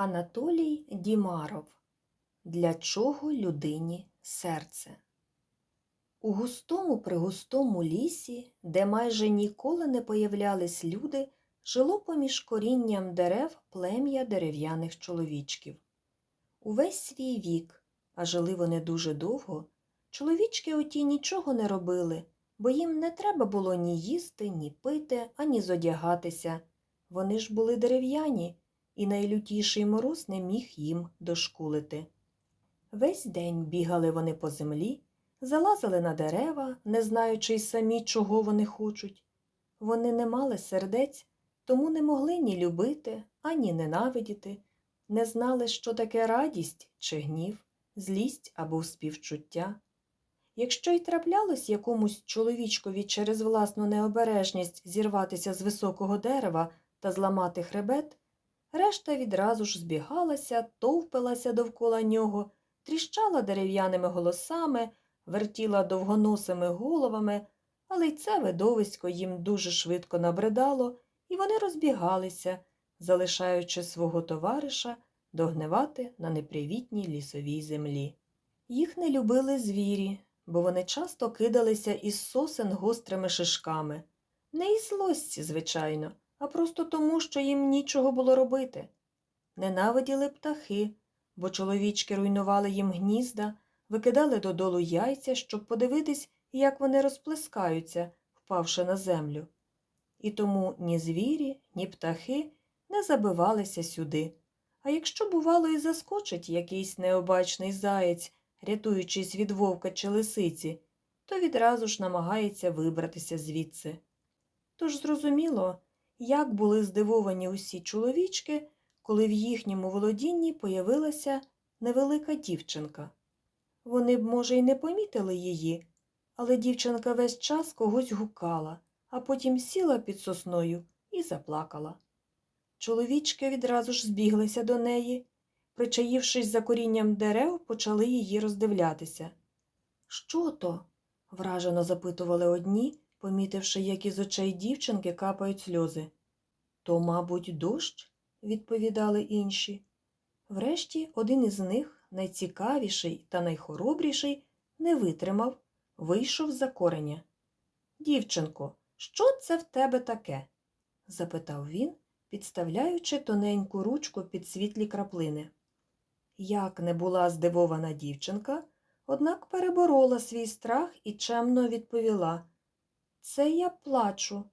Анатолій Дімаров Для чого людині серце? У густому пригустому лісі, де майже ніколи не появлялись люди, жило поміж корінням дерев плем'я дерев'яних чоловічків. Увесь свій вік, а жили вони дуже довго, чоловічки оті нічого не робили, бо їм не треба було ні їсти, ні пити, ані зодягатися. Вони ж були дерев'яні, і найлютіший мороз не міг їм дошкулити. Весь день бігали вони по землі, залазили на дерева, не знаючи й самі, чого вони хочуть. Вони не мали сердець, тому не могли ні любити, ані ненавидіти, не знали, що таке радість чи гнів, злість або співчуття. Якщо й траплялось якомусь чоловічкові через власну необережність зірватися з високого дерева та зламати хребет, решта відразу ж збігалася, товпилася довкола нього, тріщала дерев'яними голосами, вертіла довгоносими головами, але й це видовисько їм дуже швидко набридало, і вони розбігалися, залишаючи свого товариша догнивати на непривітній лісовій землі. Їх не любили звірі, бо вони часто кидалися із сосен гострими шишками. Не із злості, звичайно, а просто тому, що їм нічого було робити. Ненавиділи птахи, бо чоловічки руйнували їм гнізда, викидали додолу яйця, щоб подивитись, як вони розплескаються, впавши на землю. І тому ні звірі, ні птахи не забивалися сюди. А якщо, бувало, і заскочить якийсь необачний заєць, рятуючись від вовка чи лисиці, то відразу ж намагається вибратися звідси. Тож зрозуміло, як були здивовані усі чоловічки, коли в їхньому володінні появилася невелика дівчинка. Вони б, може, й не помітили її, але дівчинка весь час когось гукала, а потім сіла під сосною і заплакала. Чоловічки відразу ж збіглися до неї, причаївшись за корінням дерев, почали її роздивлятися. Що то? вражено запитували одні, помітивши, як із очей дівчинки капають сльози. То, мабуть, дощ, відповідали інші. Врешті один із них, найцікавіший та найхоробріший, не витримав, вийшов за кореня. Дівчинко, що це в тебе таке? запитав він, підставляючи тоненьку ручку під світлі краплини. Як не була здивована дівчинка, однак переборола свій страх і чемно відповіла Це я плачу.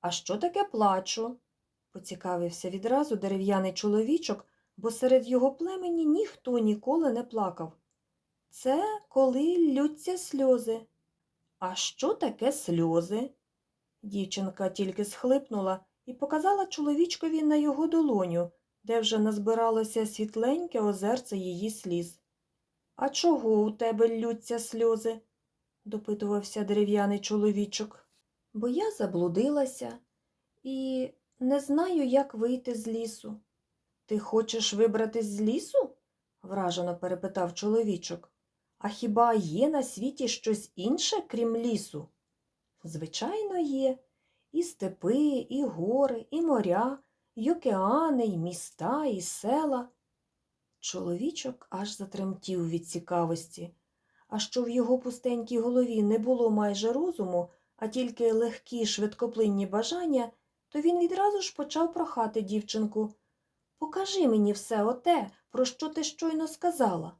А що таке плачу? поцікавився відразу дерев'яний чоловічок, бо серед його племені ніхто ніколи не плакав. Це коли ллються сльози. А що таке сльози? Дівчинка тільки схлипнула і показала чоловічкові на його долоню, де вже назбиралося світленьке озерце її сліз. А чого у тебе ллються сльози? Допитувався дерев'яний чоловічок. Бо я заблудилася і не знаю, як вийти з лісу. Ти хочеш вибратись з лісу? вражено перепитав чоловічок. А хіба є на світі щось інше, крім лісу? Звичайно, є. І степи, і гори, і моря, і океани, і міста, і села. Чоловічок аж затремтів від цікавості, а що в його пустенькій голові не було майже розуму, а тільки легкі швидкоплинні бажання, то він відразу ж почав прохати дівчинку. Покажи мені все оте, про що ти щойно сказала.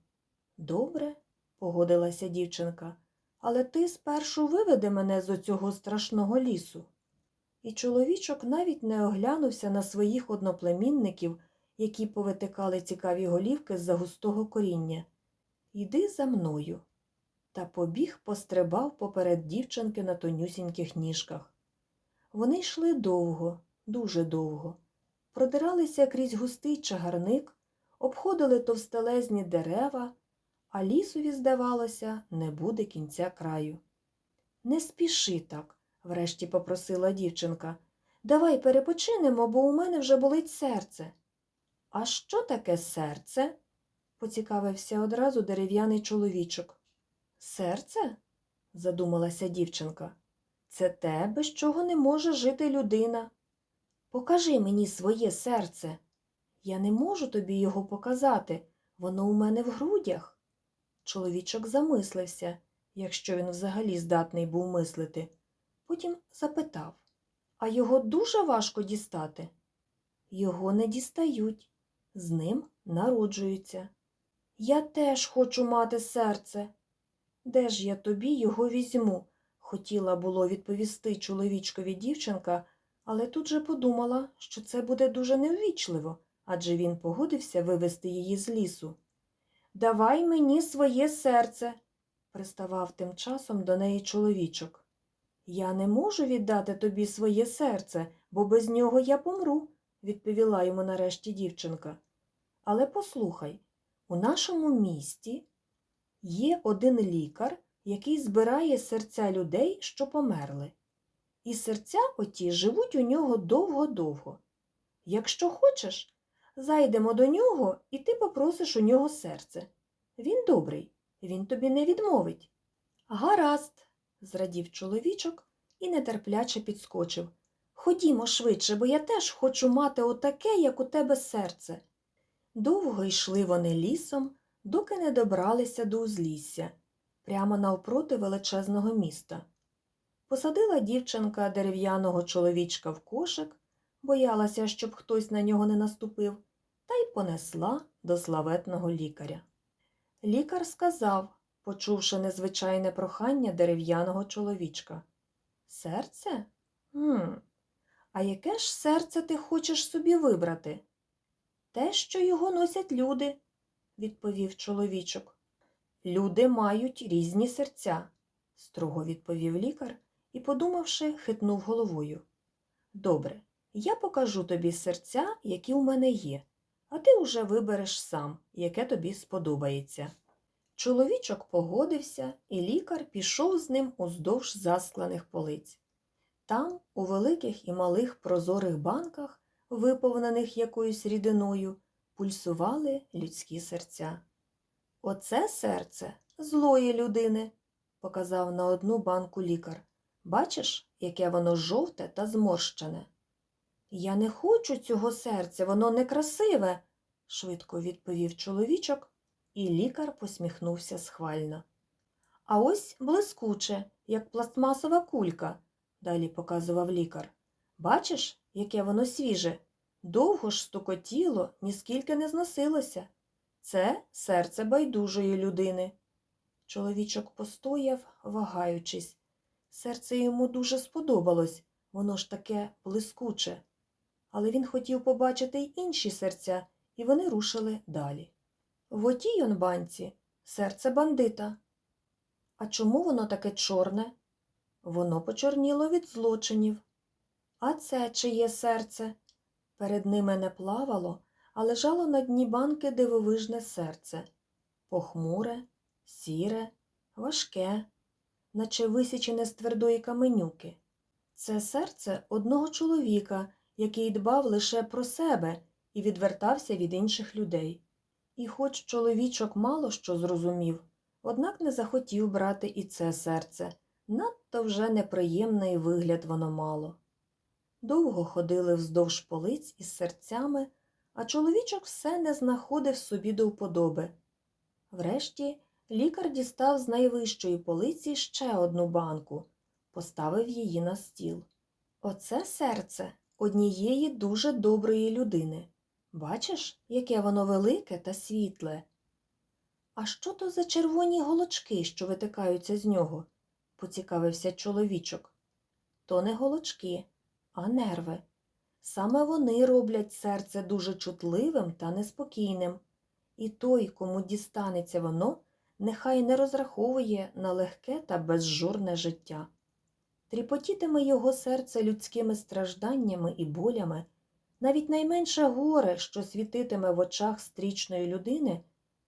Добре, погодилася дівчинка, але ти спершу виведи мене з оцього страшного лісу. І чоловічок навіть не оглянувся на своїх одноплемінників, які повитикали цікаві голівки з-за густого коріння. Йди за мною. Та побіг пострибав поперед дівчинки на тонюсіньких ніжках. Вони йшли довго, дуже довго, продиралися крізь густий чагарник, обходили товстелезні дерева, а лісові, здавалося, не буде кінця краю. Не спіши так, врешті попросила дівчинка. Давай перепочинемо, бо у мене вже болить серце. А що таке серце? поцікавився одразу дерев'яний чоловічок. Серце? задумалася дівчинка. Це те, без чого не може жити людина. Покажи мені своє серце. Я не можу тобі його показати, воно у мене в грудях. Чоловічок замислився, якщо він взагалі здатний був мислити. Потім запитав А його дуже важко дістати? Його не дістають, з ним народжуються. Я теж хочу мати серце. Де ж я тобі його візьму? Хотіла було відповісти чоловічкові дівчинка, але тут же подумала, що це буде дуже неввічливо, адже він погодився вивести її з лісу. Давай мені своє серце, приставав тим часом до неї чоловічок. Я не можу віддати тобі своє серце, бо без нього я помру, відповіла йому нарешті дівчинка. Але послухай, у нашому місті є один лікар, який збирає серця людей, що померли. І серця оті живуть у нього довго-довго. Якщо хочеш, зайдемо до нього, і ти попросиш у нього серце. Він добрий, він тобі не відмовить. Гаразд, зрадів чоловічок і нетерпляче підскочив. Ходімо швидше, бо я теж хочу мати отаке, як у тебе серце. Довго йшли вони лісом, доки не добралися до узлісся, прямо навпроти величезного міста. Посадила дівчинка дерев'яного чоловічка в кошик, боялася, щоб хтось на нього не наступив, та й понесла до славетного лікаря. Лікар сказав, почувши незвичайне прохання дерев'яного чоловічка. Серце? Гм, а яке ж серце ти хочеш собі вибрати? Те, що його носять люди, відповів чоловічок. Люди мають різні серця, строго відповів лікар і, подумавши, хитнув головою. Добре, я покажу тобі серця, які у мене є, а ти уже вибереш сам, яке тобі сподобається. Чоловічок погодився, і лікар пішов з ним уздовж заскланих полиць. Там, у великих і малих прозорих банках, виповнених якоюсь рідиною, пульсували людські серця. Оце серце злої людини, показав на одну банку лікар. Бачиш, яке воно жовте та зморщене. Я не хочу цього серця, воно некрасиве, швидко відповів чоловічок, і лікар посміхнувся схвально. А ось блискуче, як пластмасова кулька, далі показував лікар. Бачиш, яке воно свіже, довго ж стукотіло, ніскільки не зносилося. Це серце байдужої людини. Чоловічок постояв, вагаючись. Серце йому дуже сподобалось, воно ж таке блискуче. Але він хотів побачити й інші серця, і вони рушили далі. В отій он банці серце бандита. А чому воно таке чорне? Воно почорніло від злочинів. А це чиє серце? Перед ними не плавало, а лежало на дні банки дивовижне серце. Похмуре, сіре, важке, наче висічене з твердої каменюки. Це серце одного чоловіка, який дбав лише про себе і відвертався від інших людей. І хоч чоловічок мало що зрозумів, однак не захотів брати і це серце. Надто вже неприємний вигляд воно мало. Довго ходили вздовж полиць із серцями, а чоловічок все не знаходив собі до вподоби. Врешті лікар дістав з найвищої полиці ще одну банку, поставив її на стіл. Оце серце однієї дуже доброї людини. Бачиш, яке воно велике та світле. А що то за червоні голочки, що витикаються з нього? поцікавився чоловічок. То не голочки, а нерви. Саме вони роблять серце дуже чутливим та неспокійним. І той, кому дістанеться воно, нехай не розраховує на легке та безжурне життя. Тріпотітиме його серце людськими стражданнями і болями, навіть найменше горе, що світитиме в очах стрічної людини,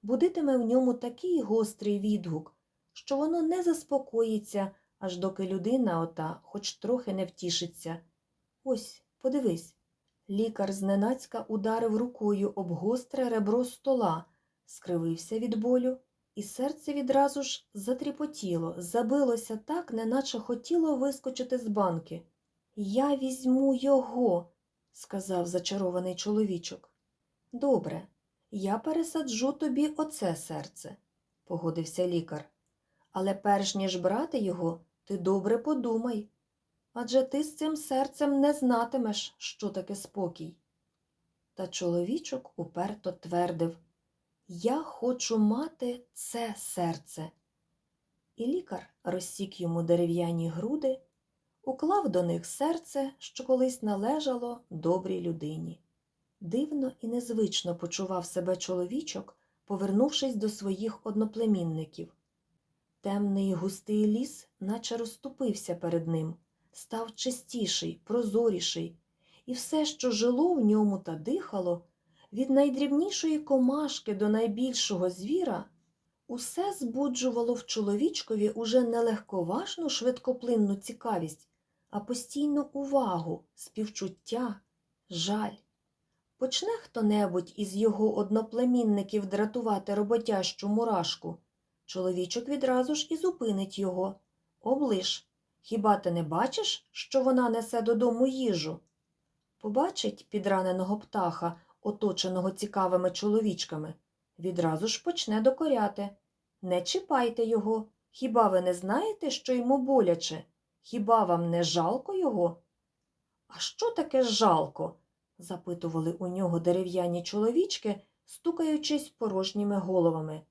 будитиме в ньому такий гострий відгук, що воно не заспокоїться, аж доки людина ота хоч трохи не втішиться. Ось, подивись. Лікар зненацька ударив рукою об гостре ребро стола, скривився від болю, і серце відразу ж затріпотіло, забилося так, неначе хотіло вискочити з банки. Я візьму його, сказав зачарований чоловічок. Добре, я пересаджу тобі оце серце, погодився лікар. Але перш ніж брати його, ти добре подумай. Адже ти з цим серцем не знатимеш, що таке спокій. Та чоловічок уперто твердив Я хочу мати це серце. І лікар розсік йому дерев'яні груди, уклав до них серце, що колись належало добрій людині. Дивно і незвично почував себе чоловічок, повернувшись до своїх одноплемінників. Темний густий ліс наче розступився перед ним, став чистіший, прозоріший, і все, що жило в ньому та дихало, від найдрібнішої комашки до найбільшого звіра, усе збуджувало в чоловічкові уже не легковажну швидкоплинну цікавість, а постійну увагу, співчуття, жаль. Почне хто-небудь із його одноплемінників дратувати роботящу мурашку, чоловічок відразу ж і зупинить його. Облиш, хіба ти не бачиш, що вона несе додому їжу? Побачить підраненого птаха, оточеного цікавими чоловічками, відразу ж почне докоряти. Не чіпайте його. Хіба ви не знаєте, що йому боляче? Хіба вам не жалко його? А що таке жалко? запитували у нього дерев'яні чоловічки, стукаючись порожніми головами.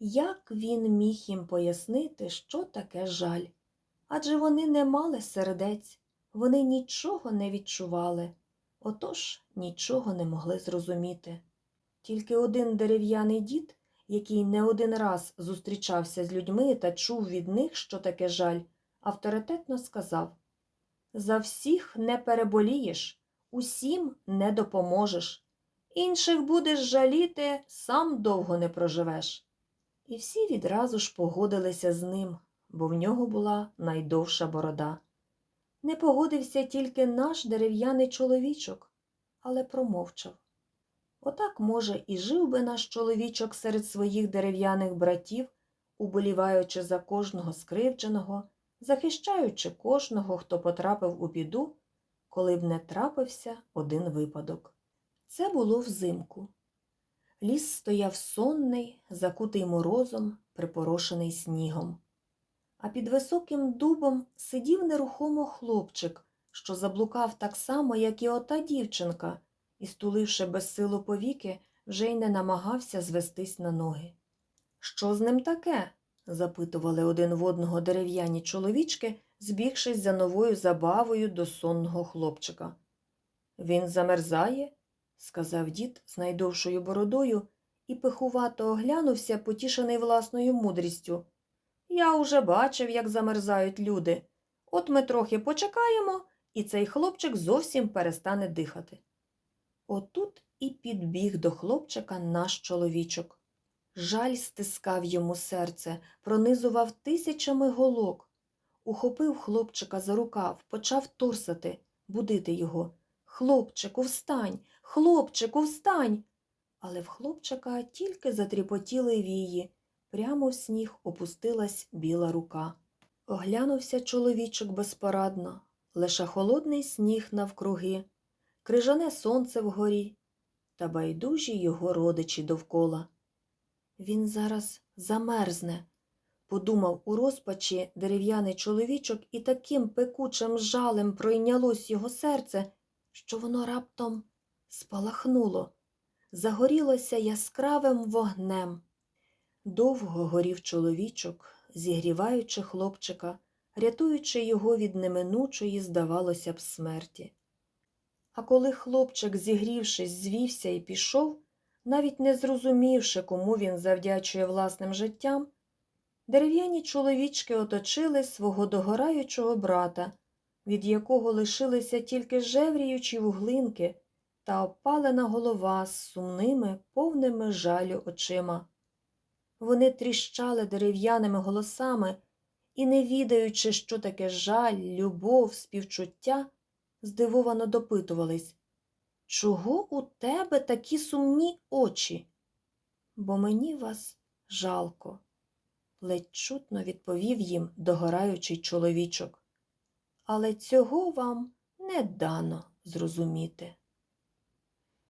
Як він міг їм пояснити, що таке жаль? Адже вони не мали сердець, вони нічого не відчували, отож нічого не могли зрозуміти. Тільки один дерев'яний дід, який не один раз зустрічався з людьми та чув від них, що таке жаль, авторитетно сказав За всіх не переболієш, усім не допоможеш. Інших будеш жаліти, сам довго не проживеш. І всі відразу ж погодилися з ним, бо в нього була найдовша борода. Не погодився тільки наш дерев'яний чоловічок, але промовчав. Отак, може, і жив би наш чоловічок серед своїх дерев'яних братів, уболіваючи за кожного скривдженого, захищаючи кожного, хто потрапив у біду, коли б не трапився один випадок. Це було взимку. Ліс стояв сонний, закутий морозом, припорошений снігом. А під високим дубом сидів нерухомо хлопчик, що заблукав так само, як і ота дівчинка, і, стуливши безсилу повіки, вже й не намагався звестись на ноги. Що з ним таке? запитували один в одного дерев'яні чоловічки, збігшись за новою забавою до сонного хлопчика. Він замерзає, сказав дід з найдовшою бородою і пихувато оглянувся, потішений власною мудрістю. Я уже бачив, як замерзають люди. От ми трохи почекаємо, і цей хлопчик зовсім перестане дихати. Отут і підбіг до хлопчика наш чоловічок. Жаль стискав йому серце, пронизував тисячами голок. Ухопив хлопчика за рукав, почав торсати, будити його. Хлопчику, встань, хлопчику, встань. Але в хлопчика тільки затріпотіли вії, прямо в сніг опустилась біла рука. Оглянувся чоловічок безпорадно, лише холодний сніг навкруги, крижане сонце вгорі та байдужі його родичі довкола. Він зараз замерзне, подумав у розпачі дерев'яний чоловічок, і таким пекучим жалем пройнялось його серце, що воно раптом спалахнуло, загорілося яскравим вогнем. Довго горів чоловічок, зігріваючи хлопчика, рятуючи його від неминучої, здавалося б, смерті. А коли хлопчик, зігрівшись, звівся і пішов, навіть не зрозумівши, кому він завдячує власним життям, дерев'яні чоловічки оточили свого догораючого брата, від якого лишилися тільки жевріючі вуглинки та опалена голова з сумними, повними жалю очима. Вони тріщали дерев'яними голосами і, не відаючи, що таке жаль, любов, співчуття, здивовано допитувались Чого у тебе такі сумні очі? Бо мені вас жалко, ледь чутно відповів їм догораючий чоловічок. Але цього вам не дано зрозуміти.